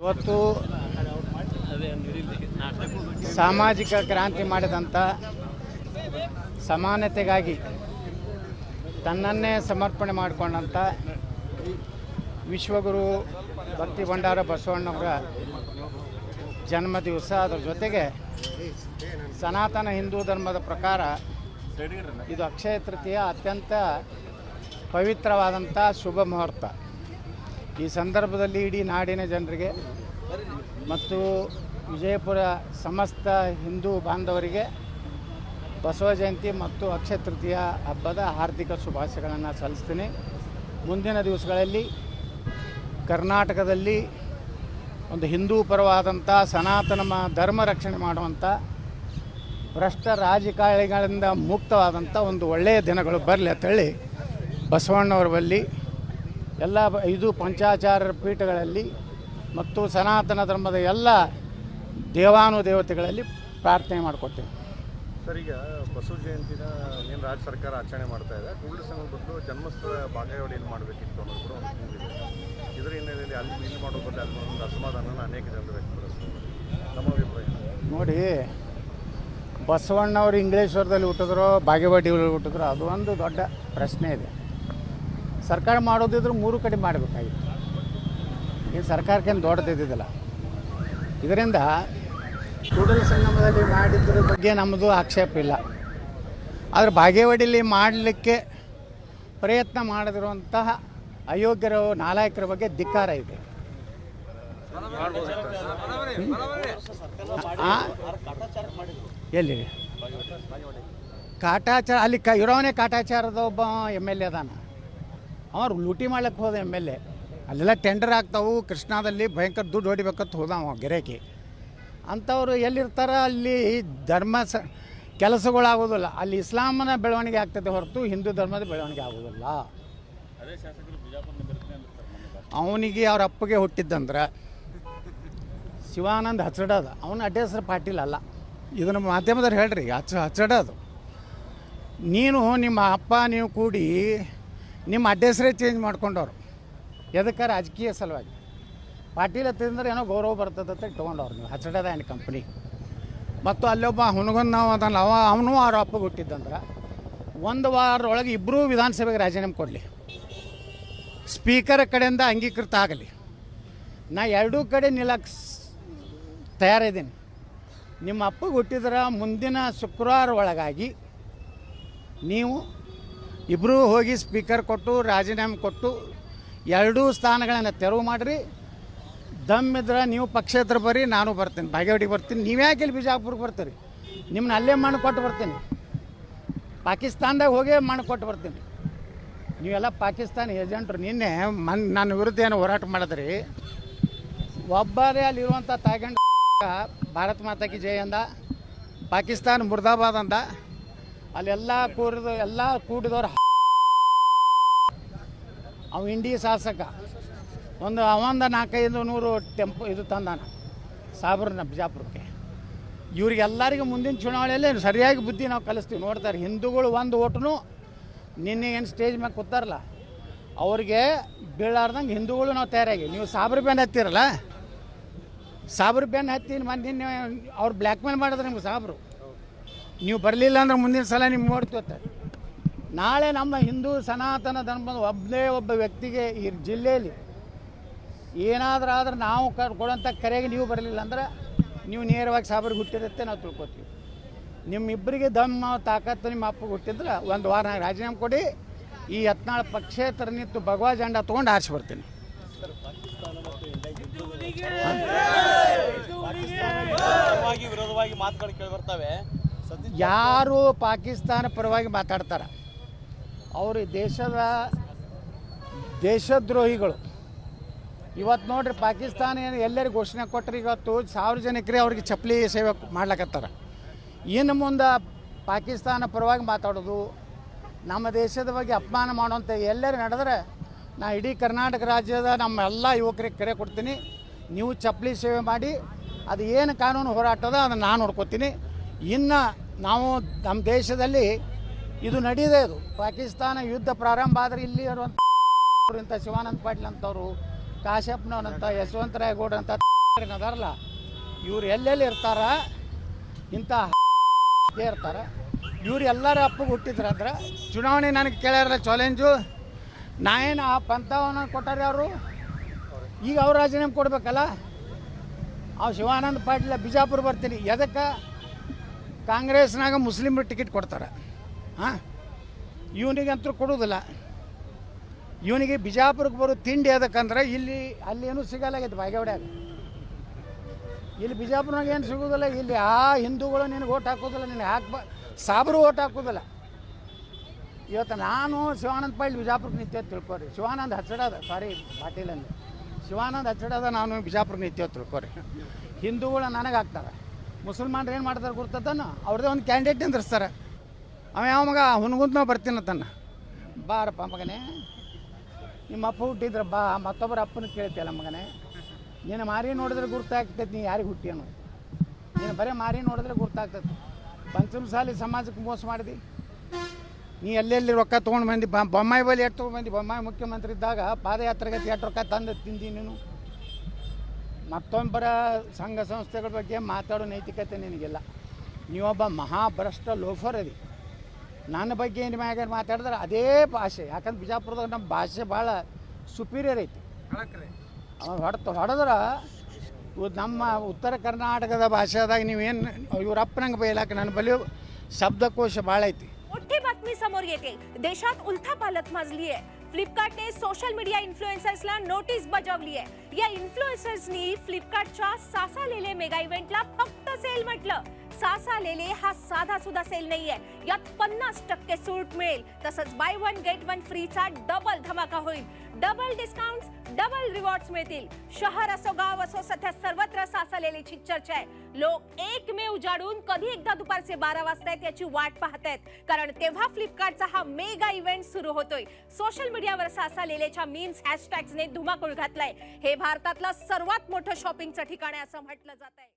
ಇವತ್ತು ಸಾಮಾಜಿಕ ಕ್ರಾಂತಿ ಮಾಡಿದಂಥ ಸಮಾನತೆಗಾಗಿ ತನ್ನನ್ನೇ ಸಮರ್ಪಣೆ ಮಾಡಿಕೊಂಡಂಥ ವಿಶ್ವಗುರು ಭಕ್ತಿ ಭಂಡಾರ ಬಸವಣ್ಣವರ ಜನ್ಮ ದಿವಸ ಅದರ ಜೊತೆಗೆ ಸನಾತನ ಹಿಂದೂ ಧರ್ಮದ ಪ್ರಕಾರ ಇದು ಅಕ್ಷಯ ತೃತೀಯ ಅತ್ಯಂತ ಪವಿತ್ರವಾದಂಥ ಶುಭ ಮುಹೂರ್ತ. ಈ ಸಂದರ್ಭದಲ್ಲಿ ಇಡೀ ನಾಡಿನ ಜನರಿಗೆ ಮತ್ತು ವಿಜಯಪುರ ಸಮಸ್ತ ಹಿಂದೂ ಬಾಂಧವರಿಗೆ ಬಸವ ಜಯಂತಿ ಮತ್ತು ಅಕ್ಷಯ ತೃತೀಯ ಹಬ್ಬದ ಹಾರ್ದಿಕ ಶುಭಾಶಯಗಳನ್ನು ಸಲ್ಲಿಸ್ತೀನಿ. ಮುಂದಿನ ದಿವಸಗಳಲ್ಲಿ ಕರ್ನಾಟಕದಲ್ಲಿ ಒಂದು ಹಿಂದೂ ಪರವಾದಂಥ ಸನಾತನ ಧರ್ಮ ರಕ್ಷಣೆ ಮಾಡುವಂಥ ಭ್ರಷ್ಟ ರಾಜಕಾರಣಿಗಳಿಂದ ಮುಕ್ತವಾದಂಥ ಒಂದು ಒಳ್ಳೆಯ ದಿನಗಳು ಬರಲಿ ಅಂತೇಳಿ ಬಸವಣ್ಣವರ ಬಲ್ಲಿ ಎಲ್ಲ ಬ- ಐದು ಪಂಚಾಚಾರ ಪೀಠಗಳಲ್ಲಿ ಮತ್ತು ಸನಾತನ ಧರ್ಮದ ಎಲ್ಲ ದೇವಾನುದೇವತೆಗಳಲ್ಲಿ ಪ್ರಾರ್ಥನೆ ಮಾಡಿಕೊಡ್ತೇವೆ ಸರ್ ಈಗ ಬಸವ ಜಯಂತಿನ ಏನು ರಾಜ್ಯ ಸರ್ಕಾರ ಆಚರಣೆ ಮಾಡ್ತಾ ಇದೆ. ಕೂಡಲ ಸಂಘ ಬಂದು ಜನ್ಮಸ್ಥಳ ಬಾಗೇವಾಡಿಯಲ್ಲಿ ಮಾಡಬೇಕಿತ್ತು ಅನ್ನೋದು ಕೂಡ ಇದರ ಹಿನ್ನೆಲೆಯಲ್ಲಿ ಅಲ್ಲಿ ಇಲ್ಲಿ ಮಾಡೋ ಬದಲು ಅಲ್ಲಿ ಒಂದು ಅಸಮಾಧಾನ ಅನೇಕ ಜನರು ವ್ಯಕ್ತಪಡಿಸ್ತಾರೆ. ನಮ್ಮ ಅಭಿಪ್ರಾಯ ನೋಡಿ ಬಸವಣ್ಣವ್ರು ಇಂಗ್ಲೇಶ್ವರದಲ್ಲಿ ಹುಟ್ಟಿದ್ರು ಬಾಗೇವಾಡಿಯಲ್ಲಿ ಹುಟ್ಟಿದ್ರು ಅದು ಒಂದು ದೊಡ್ಡ ಪ್ರಶ್ನೆ ಇದೆ. ಸರ್ಕಾರ ಮಾಡೋದಿದ್ರೆ ಮೂರು ಕಡೆ ಮಾಡಬೇಕಾಗಿತ್ತು. ಈ ಸರ್ಕಾರಕ್ಕೇನು ದೊಡ್ಡದಿದ್ದಿಲ್ಲ ಇದರಿಂದ ಕೂಡಲ ಸಂಗಮದಲ್ಲಿ ಮಾಡಿದ್ರ ಬಗ್ಗೆ ನಮ್ಮದು ಆಕ್ಷೇಪ ಇಲ್ಲ. ಆದರೆ ಬಾಗೇವಾಡಿಯಲ್ಲಿ ಮಾಡಲಿಕ್ಕೆ ಪ್ರಯತ್ನ ಮಾಡದಿರುವಂತಹ ಅಯೋಗ್ಯರ, ನಾಲಾಯಕರ ಬಗ್ಗೆ ಧಿಕ್ಕಾರ ಇದೆ? ಎಲ್ಲಿ? ಕಾಟಾಚಾರ, ಅಲ್ಲಿ ಕ ಇರೋವನೇ ಕಾಟಾಚಾರದ ಒಬ್ಬ ಎಂ ಎಲ್ ಎ ಅದಾನ. ಅವ್ರು ಲೂಟಿ ಮಾಡ್ಲಿಕ್ಕೆ ಹೋದ ಎಂ ಎಲ್ ಎ ಅಲ್ಲೆಲ್ಲ ಟೆಂಡರ್ ಆಗ್ತಾವು, ಕೃಷ್ಣಾದಲ್ಲಿ ಭಯಂಕರ ದುಡ್ಡು ಹೊಡಿಬೇಕಂತ ಹೋದ ಅವ ಗಿರಾಕಿ ಅಂಥವ್ರು ಎಲ್ಲಿರ್ತಾರ ಅಲ್ಲಿ ಧರ್ಮ ಸ, ಕೆಲಸಗಳಾಗೋದಿಲ್ಲ. ಅಲ್ಲಿ ಇಸ್ಲಾಮನ ಬೆಳವಣಿಗೆ ಆಗ್ತದೆ ಹೊರತು ಹಿಂದೂ ಧರ್ಮದ ಬೆಳವಣಿಗೆ ಆಗೋದಿಲ್ಲ. ಅವನಿಗೆ ಅವ್ರ ಅಪ್ಪಗೆ ಹುಟ್ಟಿದ್ದಂದ್ರೆ ಶಿವಾನಂದ್ ಹಚ್ಚಡದ ಅವನ ಅಡ್ಡ ಹೆಸರು ಪಾಟೀಲ್ ಅಲ್ಲ. ಇದನ್ನು ಮಾಧ್ಯಮದವ್ರು ಹೇಳ್ರಿ ಹಚ್ಚ ಹಚ್ಚಡದು ನೀನು ನಿಮ್ಮ ಅಪ್ಪ, ನೀವು ಕೂಡಿ ನಿಮ್ಮ ಅಡ್ರೆಸ್ರೇ ಚೇಂಜ್ ಮಾಡ್ಕೊಂಡವ್ರು. ಎದಕ್ಕೆ ರಾಜಕೀಯ ಸಲುವಾಗಿ. ಪಾಟೀಲ್ ಹತ್ತಿದ್ರೆ ಏನೋ ಗೌರವ ಬರ್ತದೆ ಅಂತ ತೊಗೊಂಡವ್ರು ನೀವು. ಹಚ್ಚಡದ ಆ್ಯಂಡ್ ಕಂಪ್ನಿ ಮತ್ತು ಅಲ್ಲೊಬ್ಬ ಹುನಗೊಂದು ನಾವು ಅದನ್ನು ಅವ ಅವನು ಆರು ಅಪ್ಪಗೆ ಹುಟ್ಟಿದ್ದಂದ್ರೆ ಒಂದು ವಾರದೊಳಗೆ ಇಬ್ಬರೂ ವಿಧಾನಸಭೆಗೆ ರಾಜೀನಾಮೆ ಕೊಡಲಿ. ಸ್ಪೀಕರ್ ಕಡೆಯಿಂದ ಅಂಗೀಕೃತ ಆಗಲಿ. ನಾ ಎರಡೂ ಕಡೆ ನಿಲ್ಲಕ್ಕೆ ತಯಾರಿದ್ದೀನಿ. ನಿಮ್ಮ ಅಪ್ಪಗೆ ಹುಟ್ಟಿದ್ರೆ ಮುಂದಿನ ಶುಕ್ರವಾರ ಒಳಗಾಗಿ ನೀವು ಇಬ್ಬರೂ ಹೋಗಿ ಸ್ಪೀಕರ್ ಕೊಟ್ಟು, ರಾಜೀನಾಮೆ ಕೊಟ್ಟು, ಎರಡೂ ಸ್ಥಾನಗಳನ್ನು ತೆರವು ಮಾಡಿರಿ. ದಮ್ ಇದ್ರೆ ನೀವು ಪಕ್ಷೇತರ ಬರ್ರಿ ನಾನು ಬರ್ತೀನಿ. ಬಾಗೇವಾಡಿಗೆ ಬರ್ತೀನಿ. ನೀವು ಯಾಕೆ ಇಲ್ಲಿ ಬಿಜಾಪುರಕ್ಕೆ ಬರ್ತೀರಿ? ನಿಮ್ಮನ್ನ ಅಲ್ಲೇ ಮಣ್ಣು ಕೊಟ್ಟು ಬರ್ತೀನಿ. ಪಾಕಿಸ್ತಾನದಾಗ ಹೋಗೇ ಮಣ್ಣು ಕೊಟ್ಟು ಬರ್ತೀನಿ. ನೀವೆಲ್ಲ ಪಾಕಿಸ್ತಾನ ಏಜೆಂಟ್ರು. ನಿನ್ನೆ ಮನ್, ನನ್ನ ವಿರುದ್ಧ ಏನು ಹೋರಾಟ ಮಾಡಿದ್ರಿ. ಒಬ್ಬರೇ ಅಲ್ಲಿರುವಂಥ ತಾಯ್ಗಂಡ ಭಾರತ್ ಮಾತಾಕಿ ಜೈ ಅಂದ. ಪಾಕಿಸ್ತಾನ ಮುರ್ದಾಬಾದ್ ಅಂದ. ಅಲ್ಲೆಲ್ಲ ಕೂರಿದ, ಎಲ್ಲ ಕೂಡಿದವ್ರು ಅವ ಇಂಡಿ ಶಾಸಕ. ಒಂದು ಅವಂದ ನಾಲ್ಕೈದು ನೂರು ಟೆಂಪು ಇದು ತಂದಾನ ಸಾಬ್ರನ್ನ ಬಿಜಾಪುರಕ್ಕೆ. ಇವ್ರಿಗೆಲ್ಲರಿಗೂ ಮುಂದಿನ ಚುನಾವಣೆಯಲ್ಲಿ ಸರಿಯಾಗಿ ಬುದ್ಧಿ ನಾವು ಕಲಿಸ್ತೀವಿ. ನೋಡ್ತಾರೆ, ಹಿಂದೂಗಳು ಒಂದು ಓಟನು ನಿನ್ನೆ ಏನು ಸ್ಟೇಜ್ ಮ್ಯಾಗ ಕೂತಾರಲ್ಲ, ಅವ್ರಿಗೆ ಬೀಳಾರ್ದಂಗೆ ಹಿಂದೂಗಳು ನಾವು ತಯಾರಾಗಿ. ನೀವು ಸಾಬ್ರ ಬೆನ್ ಹತ್ತಿರಲ್ಲ? ಸಾಬ್ರ ಬೆನ್ ಹತ್ತಿ ನಿನ್ನೆ ಅವ್ರು ಬ್ಲ್ಯಾಕ್ ಮೇಲ್ ಮಾಡಿದ್ರೆ ನಿಮ್ಗೆ ಸಾಬ್ರು. ನೀವು ಬರಲಿಲ್ಲ ಅಂದ್ರೆ ಮುಂದಿನ ಸಲ ನಿಮ್ಗೆ ನೋಡ್ತೀವತ್ತೆ ನಾಳೆ ನಮ್ಮ ಹಿಂದೂ ಸನಾತನ ಧರ್ಮದ ಒಬ್ಬನೇ ಒಬ್ಬ ವ್ಯಕ್ತಿಗೆ ಈ ಜಿಲ್ಲೆಯಲ್ಲಿ ಏನಾದರೂ ಆದ್ರೆ ನಾವು ಕೊಡೋಂಥ ಕರೆಗೆ ನೀವು ಬರಲಿಲ್ಲ ಅಂದ್ರೆ ನೀವು ನೇರವಾಗಿ ಸಾಬ್ರಿಗೆ ಹುಟ್ಟಿರುತ್ತೆ ನಾವು ತಿಳ್ಕೊತೀವಿ. ನಿಮ್ಮಿಬ್ಬರಿಗೆ ದಮ್ಮ ತಾಕತ್ತು ನಿಮ್ಮ ಅಪ್ಪ ಹುಟ್ಟಿದ್ರೆ ಒಂದು ವಾರ ನಾನು ರಾಜೀನಾಮೆ ಕೊಡಿ. ಈ ಹತ್ನಾಳು ಪಕ್ಷೇತರ ನಿಂತು ಭಗವಾ ಜಂಡ ತೊಗೊಂಡು ಆರಿಸಿ ಬರ್ತೀನಿ. ಪರವಾಗಿ ವಿರೋಧವಾಗಿ ಮಾತುಗಳು ಕೇಳಿ ಬರ್ತವೆ. ಯಾರು ಪಾಕಿಸ್ತಾನ ಪರವಾಗಿ ಮಾತಾಡ್ತಾರೆ? ಅವರು ದೇಶದ ದೇಶದ್ರೋಹಿಗಳು. ಇವತ್ತು ನೋಡ್ರಿ ಪಾಕಿಸ್ತಾನ ಏನು ಎಲ್ಲರಿಗೆ ಘೋಷಣೆ ಕೊಟ್ಟರೆ ಇವತ್ತು ಸಾರ್ವಜನಿಕರೇ ಅವ್ರಿಗೆ ಚಪ್ಪಲಿ ಸೇವೆ ಮಾಡ್ಲಕತ್ತಾರ. ಇನ್ನು ಮುಂದೆ ಪಾಕಿಸ್ತಾನ ಪರವಾಗಿ ಮಾತಾಡೋದು, ನಮ್ಮ ದೇಶದ ಬಗ್ಗೆ ಅಪಮಾನ ಮಾಡುವಂಥ ಎಲ್ಲರೂ ನಡೆದ್ರೆ ನಾ ಇಡೀ ಕರ್ನಾಟಕ ರಾಜ್ಯದ ನಮ್ಮ ಎಲ್ಲ ಯುವಕರಿಗೆ ಕರೆ ಕೊಡ್ತೀನಿ. ನೀವು ಚಪ್ಪಲಿ ಸೇವೆ ಮಾಡಿ, ಅದು ಏನು ಕಾನೂನು ಹೋರಾಟದ ಅದನ್ನು ನಾನು ನೋಡ್ಕೊತೀನಿ. ಇನ್ನು ನಾವು ನಮ್ಮ ದೇಶದಲ್ಲಿ ಇದು ನಡೀದೇ ಇದು ಪಾಕಿಸ್ತಾನ ಯುದ್ಧ ಪ್ರಾರಂಭ ಆದರೆ ಇಲ್ಲಿ ಇರುವಂಥ ಶಿವಾನಂದ ಪಾಟೀಲ್ ಅಂತವರು ಕಾಶ್ಯಪ್ನವನಂತ ಯಶವಂತರಾಯಗೌಡ ಅಂತ ಅದಾರಲ್ಲ ಇವ್ರು ಎಲ್ಲೆಲ್ಲಿ ಇರ್ತಾರ? ಇಂಥ ಇರ್ತಾರ. ಇವ್ರು ಎಲ್ಲರ ಅಪ್ಪಗೆ ಹುಟ್ಟಿದ್ರಂದ್ರೆ ಚುನಾವಣೆ ನನಗೆ ಕೇಳ್ಯಾರಲ್ಲ ಚಾಲೆಂಜು ನಾ ಏನು ಆ ಪಂಥವನ್ನು ಕೊಟ್ಟಾರೆ ಅವರು? ಈಗ ಅವ್ರ ರಾಜೀನಾಮೆ ಕೊಡಬೇಕಲ್ಲ? ಆ ಶಿವಾನಂದ ಪಾಟೀಲ ಬಿಜಾಪುರ ಬರ್ತೀನಿ. ಎದಕ್ಕೆ? ಕಾಂಗ್ರೆಸ್ನಾಗ ಮುಸ್ಲಿಮ್ರು ಟಿಕೆಟ್ ಕೊಡ್ತಾರೆ. ಹಾಂ? ಇವನಿಗಂತೂ ಕೊಡೋದಿಲ್ಲ ಇವನಿಗೆ ಬಿಜಾಪುರಕ್ಕೆ ಬರೋ ತಿಂಡಿ ಅದಕ್ಕಂದ್ರೆ ಇಲ್ಲಿ ಅಲ್ಲಿ ಏನೂ ಸಿಗಲ್ಲಾಗೈತೆ ಬಾಗೇವಾಡ್ಯಾಗ ಇಲ್ಲಿ ಬಿಜಾಪುರನಾಗ ಏನು ಸಿಗೋದಿಲ್ಲ ಇಲ್ಲಿ ಆ ಹಿಂದೂಗಳು ನಿನಗೆ ಓಟ್ ಹಾಕೋದಿಲ್ಲ ನಿನಗೆ ಹಾಕ್ಬ, ಸಾಬ್ರು ಓಟ್ ಹಾಕೋದಿಲ್ಲ ಇವತ್ತು ನಾನು ಶಿವಾನಂದ ಪಾಟೀಲ್ ಬಿಜಾಪುರಕ್ಕೆ ನಿತ್ಯ ತಿಳ್ಕೊರಿ. ಶಿವಾನಂದ ಹಚ್ಚಡದ ಸಾರಿ ಪಾಟೀಲ್ ಅಂದ್ರೆ ಶಿವಾನಂದ್ ಹಚ್ಚಡದ ನಾನು ಬಿಜಾಪುರಕ್ಕೆ ನಿತ್ಯ ತಿಳ್ಕೊರಿ. ಹಿಂದೂಗಳು ನನಗೆ ಹಾಕ್ತಾರೆ. ಮುಸಲ್ಮಾನ್ರು ಏನು ಮಾಡ್ತಾರೆ ಗುರ್ತದನ್ನ ಅವ್ರದ್ದೇ ಒಂದು ಕ್ಯಾಂಡಿಡೇಟ್ ನಿಂದ್ರಿಸ್ತಾರೆ. ಅವ ಯಾವ ಮಗ? ಹುನ್ಗುಂತ ಬರ್ತೀನಿ ತನ್ನ ಬಾರಪ್ಪ ಮಗನೇ. ನಿಮ್ಮ ಅಪ್ಪ ಹುಟ್ಟಿದ್ರೆ ಬಾ, ಮತ್ತೊಬ್ಬರ ಅಪ್ಪನ ಕೇಳ್ತಿಯಲ್ಲ ಮಗನೇ. ನೀನು ಮಾರಿ ನೋಡಿದ್ರೆ ಗುರ್ತಾಗ್ತೈತಿ, ನೀ ಯಾರಿಗೆ ಹುಟ್ಟಿ ಅನ್ನೋದು. ನೀನು ಬರೀ ಮಾರಿ ನೋಡಿದ್ರೆ ಗುರ್ತಾಗ್ತೈತಿ. ಪಂಚಮಸಾಲಿ ಸಮಾಜಕ್ಕೆ ಮೋಸ ಮಾಡಿದಿ. ನೀ ಎಲ್ಲೆಲ್ಲಿ ರೊಕ್ಕ ತೊಗೊಂಡು ಬಂದು? ಬೊಮ್ಮಾಯಿ ಬಲಿ ಎಷ್ಟು ತೊಗೊಂಡು ಬೊಮ್ಮಾಯಿ ಮುಖ್ಯಮಂತ್ರಿ ಇದ್ದಾಗ ಪಾದಯಾತ್ರೆಗೆ ಎಷ್ಟು ರೊಕ್ಕ ತಂದು ತಿಂದಿ ನೀನು? ಮತ್ತೊಬ್ಬರ ಸಂಘ ಸಂಸ್ಥೆಗಳ ಬಗ್ಗೆ ಮಾತಾಡೋ ನೈತಿಕತೆ ನಿನಗಿಲ್ಲ. ನೀವೊಬ್ಬ ಮಹಾಭ್ರಷ್ಟ ಲೋಫರ್ ಅದಿ. ನನ್ನ ಬಗ್ಗೆ ಏನು ಮ್ಯಾಗ ಮಾತಾಡಿದ್ರೆ ಅದೇ ಭಾಷೆ ಯಾಕಂದ್ರೆ ಬಿಜಾಪುರದಾಗ ನಮ್ಮ ಭಾಷೆ ಭಾಳ ಸುಪೀರಿಯರ್ ಐತಿ ಅವ ಹೊಡೆತ ಹೊಡೆದ್ರೆ ಇವ್ ನಮ್ಮ ಉತ್ತರ ಕರ್ನಾಟಕದ ಭಾಷೆದಾಗ ನೀವೇನು ಇವ್ರ ಅಪ್ಪನಂಗೆ ಬೈಲಾಕ ನನ್ನ ಬಳಿ ಶಬ್ದಕೋಶ ಭಾಳ ಐತಿ मोठी बातमी समोर येते देशात उलथापालथ माजली आहे फ्लिपकार्टने सोशल मीडिया इन्फ्लुएन्सर्सला नोटीस बजावली आहे या इन्फ्लुएन्सर्सनी फ्लिपकार्टच्या सासा लेले मेगा इव्हेंटला फक्त सेल म्हटलं सासा लेले हा साधा सुद्धा सेल नाहीये. यात पन्नास टक्के सूट मिळेल. तसंच बाय वन गेट वन फ्रीचा डबल धमाका होईल. डबल डिस्काउंट डबल रिवॉर्ड्स मिळतील. शहर असो गाव असो सध्या सर्वत्र सासलेलीची चर्चा आहे. लोक एकमेव उजाडून कधी एकदा दुपारचे बारा वाजतायत याची वाट पाहतायत. कारण तेव्हा फ्लिपकार्टचा हा मेगा इव्हेंट सुरू होतोय. सोशल मीडियावर सासालेलेच्या मीम्स हॅशटॅग्सने धुमाकूळ घातलाय. हे भारतातलं सर्वात मोठं शॉपिंगचं ठिकाण आहे असं म्हटलं जात आहे